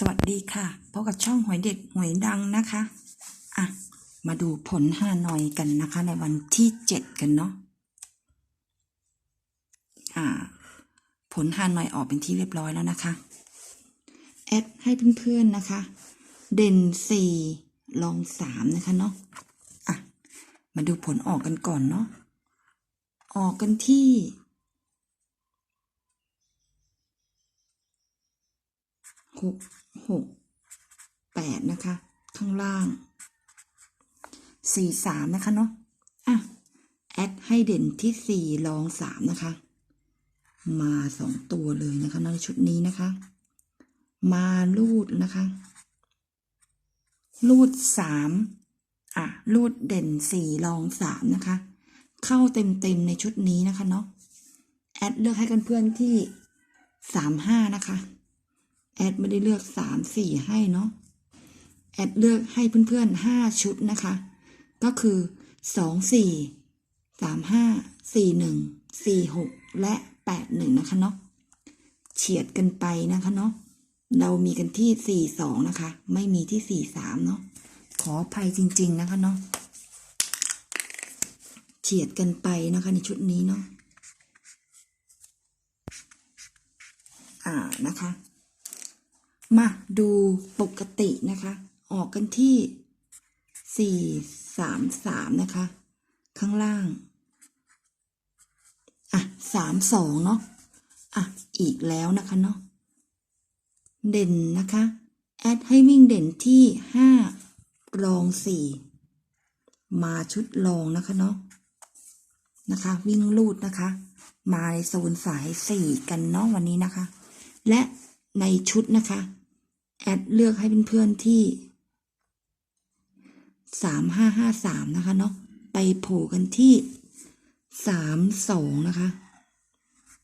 สวัสดีค่ะพบกับช่องหวยเด็ดหวยดังนะคะอะมาดูผลฮานอยกันนะคะ ในวันที่เจ็ดกันเนาะอ่า ผลฮานอยออกเป็นที่เรียบร้อยแล้วนะคะ แอดให้เพื่อนๆนะคะ เด่นสี่ลองสามนะคะเนาะอะมาดูผลออกกันก่อนเนาะออกกันที่หก หกแปดนะคะ ข้างล่างสี่สามนะคะเนาะอะแอดให้เด่นที่สี่ลองสามนะคะ มาสองตัวเลยนะคะในชุดนี้นะคะ มาลูดนะคะลูดสามอะลูดเด่นสี่ลองสามนะคะ เข้าเต็มเต็มๆในชุดนี้นะคะเนาะแอดเลือกให้กันเพื่อนที่สามห้านะคะ แอดไม่ได้เลือกสามสี่ให้เนาะแอดเลือกให้เพื่อนๆห้าชุดนะคะ ก็คือสองสี่สามห้าสี่หนึ่งสี่หกและแปดหนึ่งนะคะเนาะเฉียดกันไปนะคะเนาะเรามีกันที่สี่สองนะคะ ไม่มีที่สี่สามเนาะขออภัยจริง ๆนะคะเนาะเฉียดกันไปนะคะในชุดนี้เนาะอ่านะคะ มาดูปกตินะคะ ออกกันที่สี่สามสามนะคะ ข้างล่าง อะสามสองเนาะอะ อีกแล้วนะคะเนาะเด่นนะคะ แอดให้วิ่งเด่นที่ห้ารองสี่มาชุดรองนะคะเนาะนะคะ วิ่งลูดนะคะ มาในโซนสายสี่กันเนาะวันนี้นะคะ และในชุดนะคะ แอดเลือกให้เพื่อนที่สามห้าห้าสามนะคะเนาะไปโผล่กันที่สามสองนะคะ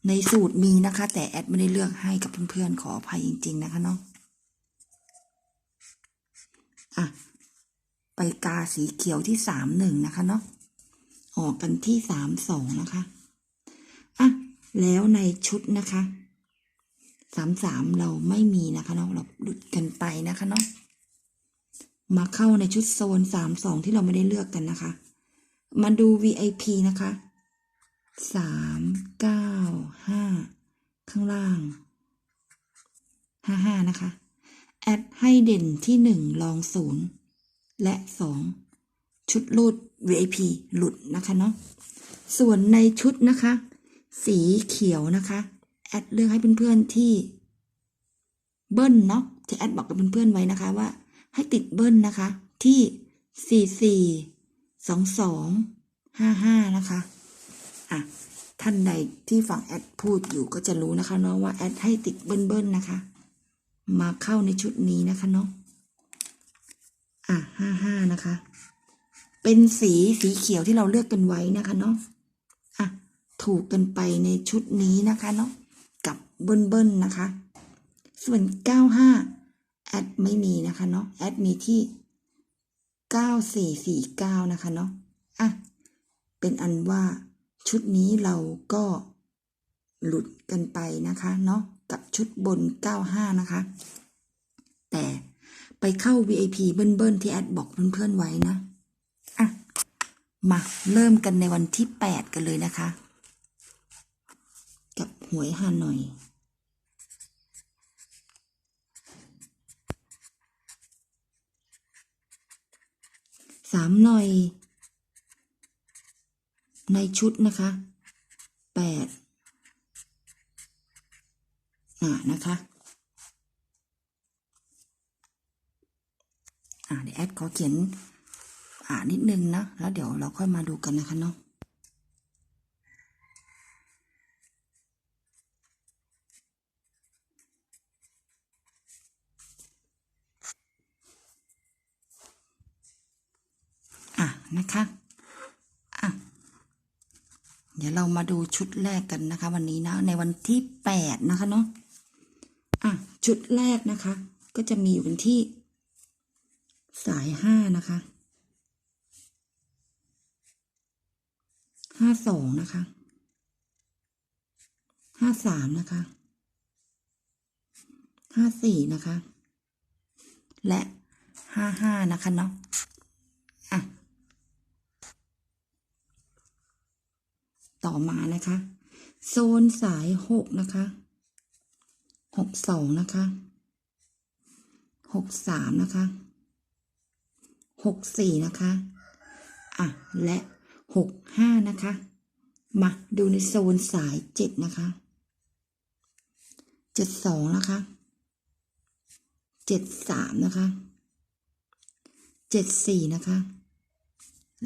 ในสูตรมีนะคะ แต่แอดไม่ได้เลือกให้กับเพื่อนๆขออภัยจริง ๆ นะคะเนาะอะไปกาสีเขียวที่สามหนึ่งนะคะเนาะออกกันที่สามสองนะคะอะแล้วในชุดนะคะ สามสามเราไม่มีนะคะเนาะเราหลุดกันไปนะคะเนาะมาเข้าในชุดโซนสามสองที่เราไม่ได้เลือกกันนะคะ มาดู VIP นะคะสามเก้าห้าข้างล่างห้าห้านะคะ แอดให้เด่นที่หนึ่งลองศูนย์และสองชุดรูด VIP หลุดนะคะเนาะส่วนในชุดนะคะ สีเขียวนะคะ แอดเลือกให้เพื่อนๆที่เบิ้ลเนาะที่แอดบอกกับเพื่อนๆไว้นะคะว่า ให้ติดเบิ้ลนะคะ ที่สี่สี่สองสองห้าห้านะคะอะท่านใดที่ฝั่งแอดพูดอยู่ก็จะรู้นะคะเนาะว่าแอดให้ติดเบิ้ลๆนะคะ มาเข้าในชุดนี้นะคะเนาะอะห้าห้านะคะ เป็นสีสีเขียวที่เราเลือกกันไว้นะคะเนาะอะถูกกันไปในชุดนี้นะคะเนาะ เบิ้ลเบิ้ลนะคะ ส่วน 95แอดไม่มีนะคะเนาะแอดมีที่ 9449 นะคะเนาะอะ เป็นอันว่าชุดนี้เราก็หลุดกันไปนะคะเนาะกับชุดบน 95 นะคะ แต่ไปเข้า VIP เบิ้ลๆที่แอดบอกเพื่อนๆไว้นะอะมาเริ่มกันในวันที่ 8 กันเลยนะคะ กับหวยฮานอย สามหน่อย ในชุดนะคะแปดอ่านะคะอ่าเดี๋ยวแอดขอเขียนอ่านิดนึงนะ แล้วเดี๋ยวเราค่อยมาดูกันนะคะเนาะอะนะคะ อะ เดี๋ยวเรา มาดูชุดแรกกันนะคะ วันนี้นะในวันที่แปดนะคะเนาะอะชุดแรกนะคะ ก็จะมีอยู่เป็นที่ สายห้านะคะห้าสองนะคะห้าสามนะคะห้าสี่นะคะ และห้าห้านะคะเนาะอะ ต่อมานะคะ โซนสายหกนะคะหกสองนะคะหกสามนะคะหกสี่นะคะอะและหกห้านะคะ มาดูในโซนสายเจ็ดนะคะเจ็ดสองนะคะเจ็ดสามนะคะเจ็ดสี่นะคะ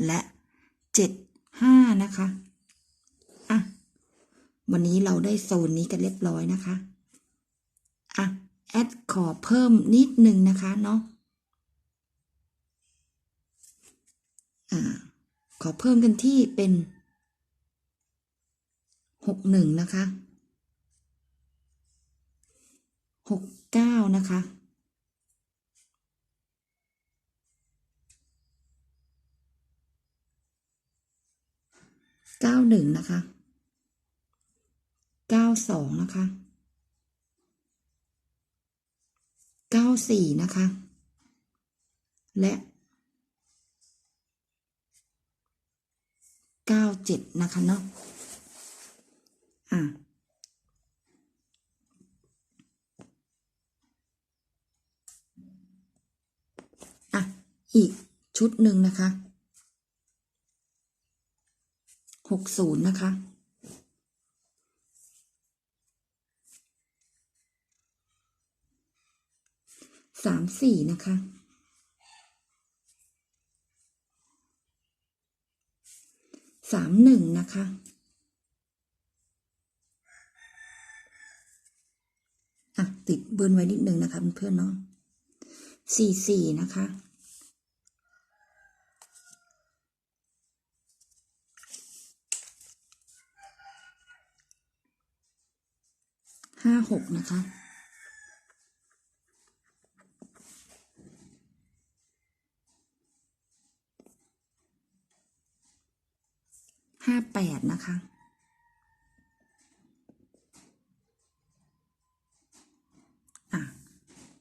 และเจ็ดห้านะคะอะ วันนี้เราได้โซนนี้กันเรียบร้อยนะคะอะแอดขอเพิ่มนิดนึงนะคะเนาะอ่าขอเพิ่มกันที่เป็นหกหนึ่งนะคะหกเก้านะคะเก้าหนึ่งนะคะ เก้าสองนะคะเก้าสี่นะคะ และเก้าเจ็ดนะคะเนาะอะอะ อีกชุดหนึ่งนะคะหกศูนย์นะคะ สามสี่นะคะ สามหนึ่งนะคะ อะ ติดเบิร์นไว้นิดนึงนะคะเพื่อนๆเนาะสี่สี่นะคะห้าหกนะคะ ห้าแปดนะคะ อะ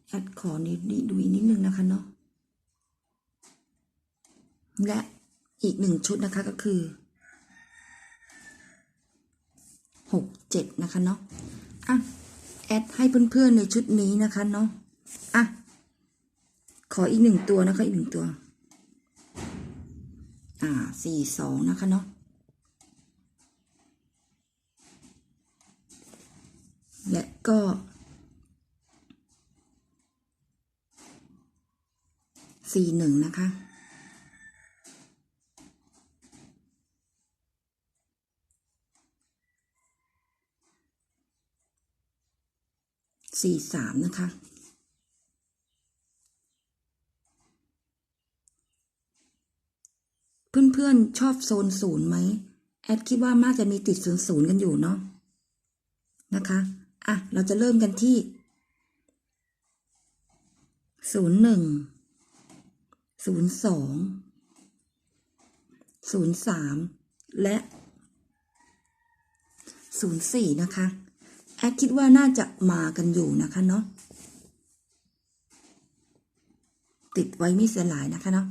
แอดขอนิดดูอีกนิดนึงนะคะเนาะ และอีกหนึ่งชุดนะคะก็คือหกเจ็ดนะคะเนาะ อะ แอดให้เพื่อนๆในชุดนี้นะคะเนาะ อะ ขออีกหนึ่งตัวนะคะอีกหนึ่งตัว อ่าสี่สองนะคะเนาะ และ ก็ สี่หนึ่งนะคะ สี่สามนะคะเพื่อนๆชอบโซนศูนย์ไหม แอดคิดว่าน่าจะมีติดศูนย์ศูนย์กันอยู่เนาะนะคะ อะ เราจะเริ่มกันที่ศูนย์หนึ่งศูนย์สองศูนย์สามและศูนย์สี่นะคะ แอดคิดว่าน่าจะมากันอยู่นะคะเนาะติดไว้ไม่เสียหลายนะคะเนาะ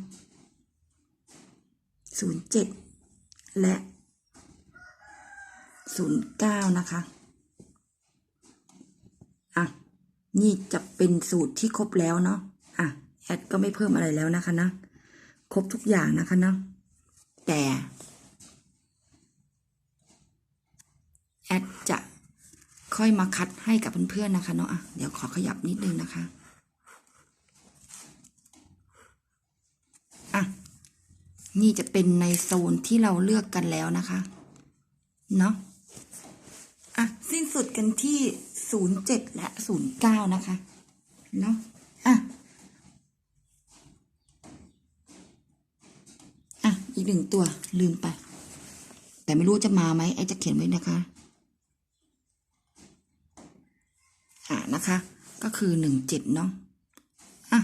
ศูนย์เจ็ดและศูนย์เก้านะคะ นี่จะเป็นสูตรที่ครบแล้วเนาะอะแอดก็ไม่เพิ่มอะไรแล้วนะคะนะครบทุกอย่างนะคะนะแต่แอดจะค่อยมาคัดให้กับเพื่อนๆนะคะเนาะอะเดี๋ยวขอขยับนิดนึงนะคะอะนี่จะเป็นในโซนที่เราเลือกกันแล้วนะคะ เนาะอะสิ้นสุดกันที่ ศูนย์เจ็ดและศูนย์เก้านะคะ เนาะอะ อะ อีกหนึ่งตัวลืมไป แต่ไม่รู้จะมาไหมไอจะเขียนไว้นะคะ อะนะคะ ก็คือหนึ่งเจ็ดเนาะอะ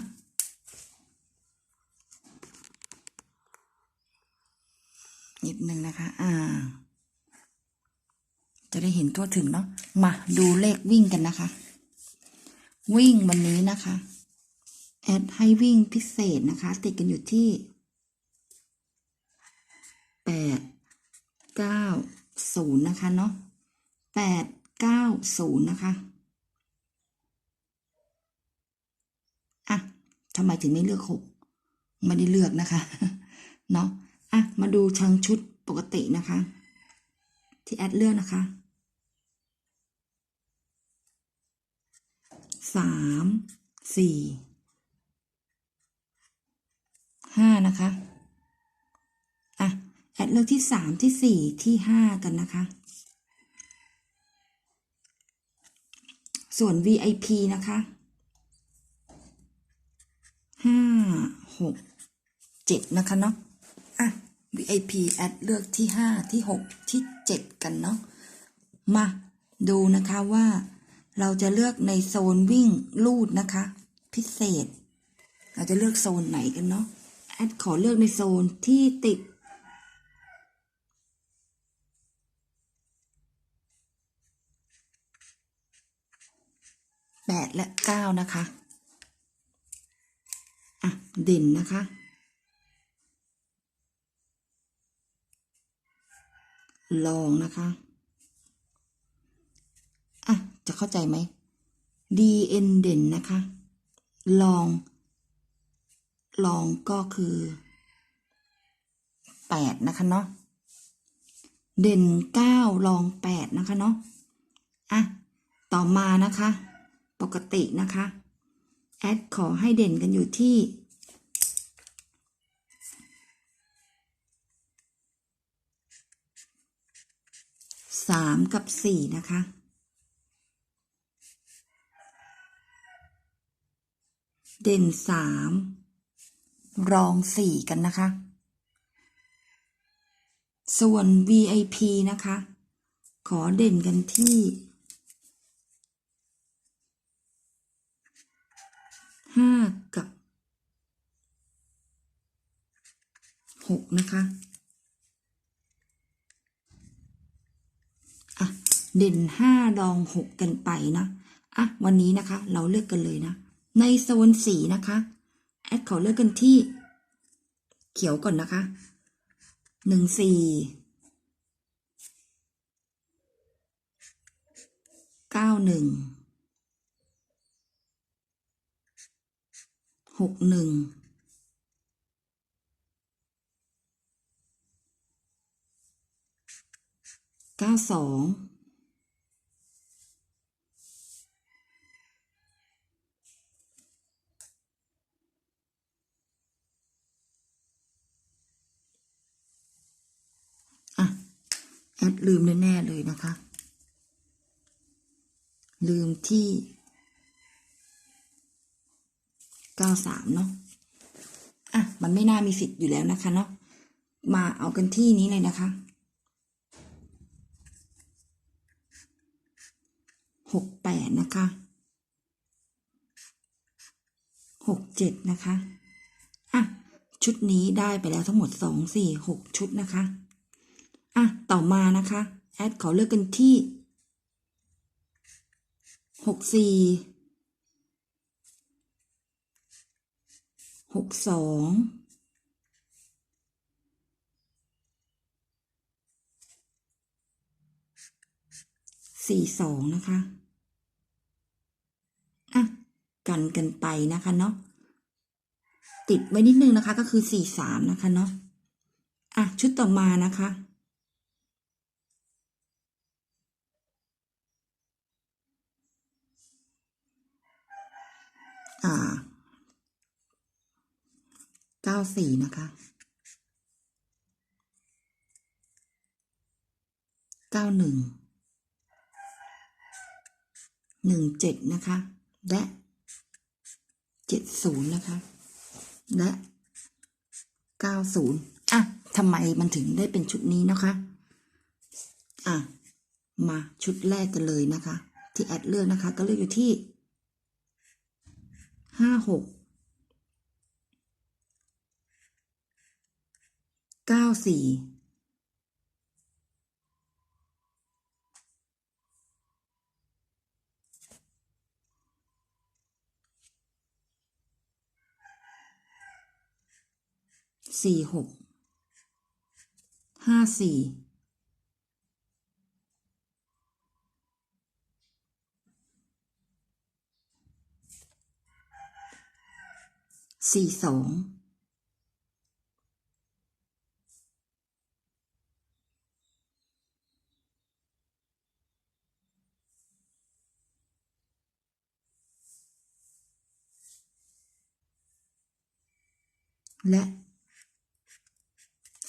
นิดนึงนะคะ อ่า จะได้เห็นทั่วถึงเนาะมาดูเลขวิ่งกันนะคะ วิ่งวันนี้นะคะ แอดให้วิ่งพิเศษนะคะ ติดกันอยู่ที่แปดเก้าศูนย์นะคะเนาะแปดเก้าศูนย์นะคะอะทำไมถึงไม่เลือกหกไม่ได้เลือกนะคะ เนาะอะมาดูชังชุดปกตินะคะ ที่แอดเลือกนะคะ สามสี่ห้านะคะ อะ แอดเลือกที่สามที่สี่ที่ห้ากันนะคะ ส่วน VIP นะคะห้าหกเจ็ดนะคะเนาะ อะ VIP แอดเลือกที่ห้าที่หกที่เจ็ดกันเนาะ มาดูนะคะว่า เราจะเลือกในโซนวิ่งลูดนะคะ พิเศษ เราจะเลือกโซนไหนกันเนาะแอดขอเลือกในโซนที่ติด แปดและเก้านะคะ อะ เด่นนะคะ ลองนะคะอะ จะเข้าใจไหม dn เด่นนะคะ ลอง ลองก็คือแปดนะคะเนาะเด่นเก้าลองแปดนะคะเนาะอะต่อมานะคะ ปกตินะคะ แอดขอให้เด่นกันอยู่ที่สามกับสี่นะคะ เด่นสามรองสี่กันนะคะ ส่วน VIP นะคะ ขอเด่นกันที่ห้ากับหกนะคะอะเด่นห้ารองหกกันไปนะอะวันนี้นะคะ เราเลือกกันเลยนะ ในโซนสีนะคะแอดขอเลือกกันที่ เขียวก่อนนะคะหนึ่งสี่เก้าหนึ่งหกหนึ่งเก้าสอง อะ แอดลืมแน่ๆเลยนะคะ ลืมที่เก้าสามเนาะอะ มันไม่น่ามีสิทธิ์อยู่แล้วนะคะเนาะมาเอากันที่นี้เลยนะคะหกแปดนะคะหกเจ็ดนะคะ อะ ชุดนี้ได้ไปแล้วทั้งหมดสองสี่หกชุดนะคะ อะ ต่อมานะคะ แอดขอเลือกกันที่หกสี่หกสองสี่สองนะคะ อะ กันกันไปนะคะเนาะ ติดไว้นิดนึงนะคะก็คือสี่สามนะคะเนาะ อะ ชุดต่อมานะคะ อ่าเก้าสี่นะคะเก้าหนึ่งหนึ่งเจ็ดนะคะ และเจ็ดศูนย์นะคะ และเก้าศูนย์อะทำไมมันถึงได้เป็นชุดนี้นะคะ อะ มาชุดแรกกันเลยนะคะ ที่แอดเลือกนะคะ ก็เลือกอยู่ที่ ห้าหกเก้าสี่สี่หกห้าสี่ สี่สองและ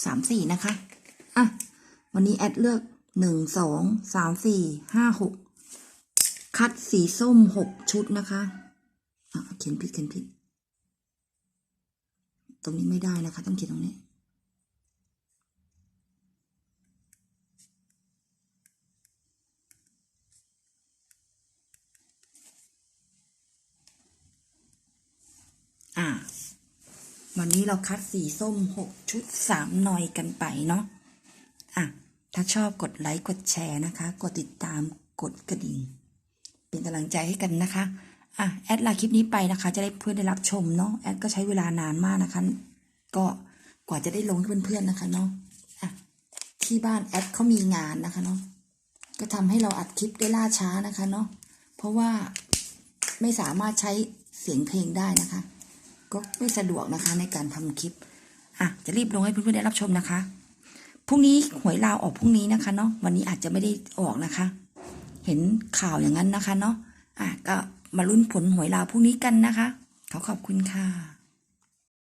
สามสี่นะคะ อะ วันนี้แอดเลือกหนึ่งสองสามสี่ห้าหกคัดสีส้มหกชุดนะคะ อะ เขียนผิดเขียนผิด ตรงนี้ไม่ได้นะคะ ต้องเขียนตรงนี้อ่า วันนี้เราคัดสีส้มหกชุดสามหน่อยกันไปเนาะอะ ถ้าชอบกดไลค์ กดแชร์นะคะ กดติดตามกดกระดิ่ง เป็นกำลังใจให้กันนะคะ อะแอดลาคลิปนี้ไปนะคะ จะได้เพื่อนได้รับชมเนาะแอดก็ใช้เวลานานมากนะคะ ก็กว่าจะได้ลงให้เพื่อนๆนะคะเนาะอะที่บ้านแอดเขามีงานนะคะเนาะก็ทำให้เราอัดคลิปได้ล่าช้านะคะเนาะเพราะว่าไม่สามารถใช้เสียงเพลงได้นะคะ ก็ไม่สะดวกนะคะในการทำคลิปอะจะรีบลงให้เพื่อนๆได้รับชมนะคะพรุ่งนี้หวยลาวออกพรุ่งนี้นะคะเนาะวันนี้อาจจะไม่ได้ออกนะคะ เห็นข่าวอย่างนั้นนะคะเนาะอะก็ มาลุ้นผลหวยลาวพรุ่งนี้กันนะคะ ขอขอบคุณค่ะ